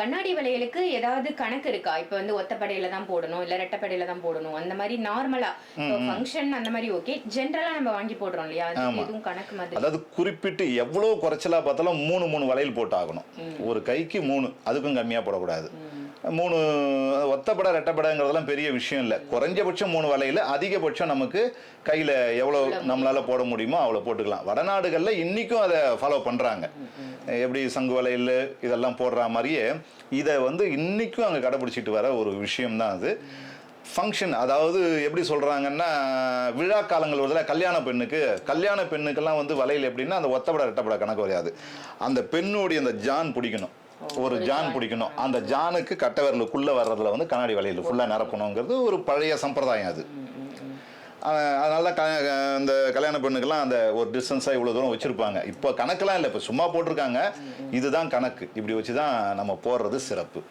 கண்ணாடி வளையலுக்கு ஏதாவது கணக்கு இருக்கா? இப்ப வந்து ஒத்தப்படையில தான் போடணும் இல்ல ரெட்டப்படையில தான் போடணும் அந்த மாதிரி நார்மலா ஃபங்க்ஷன் அந்த மாதிரி ஓகே ஜென்ரலா நம்ம வாங்கி போடுறோம் இல்லையா? அதுக்கு எதுவும் கணக்கு மாதிரி அதாவது குறிப்பிட்டு எவ்வளோ குறைச்சலா பார்த்தாலும் மூணு மூணு வளையல் போட்டு ஆகணும் ஒரு கைக்கு மூணு அதுக்கும் கம்மியா போடக்கூடாது. மூணு ஒத்தப்படை ரெட்டப்படைங்கிறதெல்லாம் பெரிய விஷயம் இல்லை. குறைஞ்சபட்சம் மூணு வலையில் அதிகபட்சம் நமக்கு கையில் எவ்வளோ நம்மளால் போட முடியுமோ அவ்வளோ போட்டுக்கலாம். வடநாடுகளில் இன்றைக்கும் அதை ஃபாலோ பண்ணுறாங்க எப்படி சங்கு வலையில் இதெல்லாம் போடுற மாதிரியே இதை வந்து இன்றைக்கும் அங்கே கடைபிடிச்சிட்டு வர ஒரு விஷயம்தான் அது. ஃபங்க்ஷன் அதாவது எப்படி சொல்கிறாங்கன்னா விழா காலங்கள் வருதுல கல்யாண பெண்ணுக்கு. கல்யாண பெண்ணுக்கெல்லாம் வந்து வலையில் எப்படின்னா அந்த ஒத்தப்பட ரெட்டப்பட கணக்கு வரையாது அந்த பெண்ணுடைய அந்த ஜான் பிடிக்கணும். ஒரு ஜான் பிடிக்கணும். அந்த ஜானுக்கு கட்டை விரலுக்குள்ள வர்றதுல வந்து கண்ணாடி வலையில் ஃபுல்லாக நிரப்பணுங்கிறது ஒரு பழைய சம்பிரதாயம் அது. அதனால தான் க இந்த கல்யாண பெண்ணுக்கெல்லாம் அந்த ஒரு டிஸ்டன்ஸாக இவ்வளோ தூரம் வச்சுருப்பாங்க. இப்போ கணக்கெல்லாம் இல்லை. இப்போ சும்மா போட்டிருக்காங்க. இதுதான் கணக்கு. இப்படி வச்சு தான் நம்ம போடுறது சிறப்பு.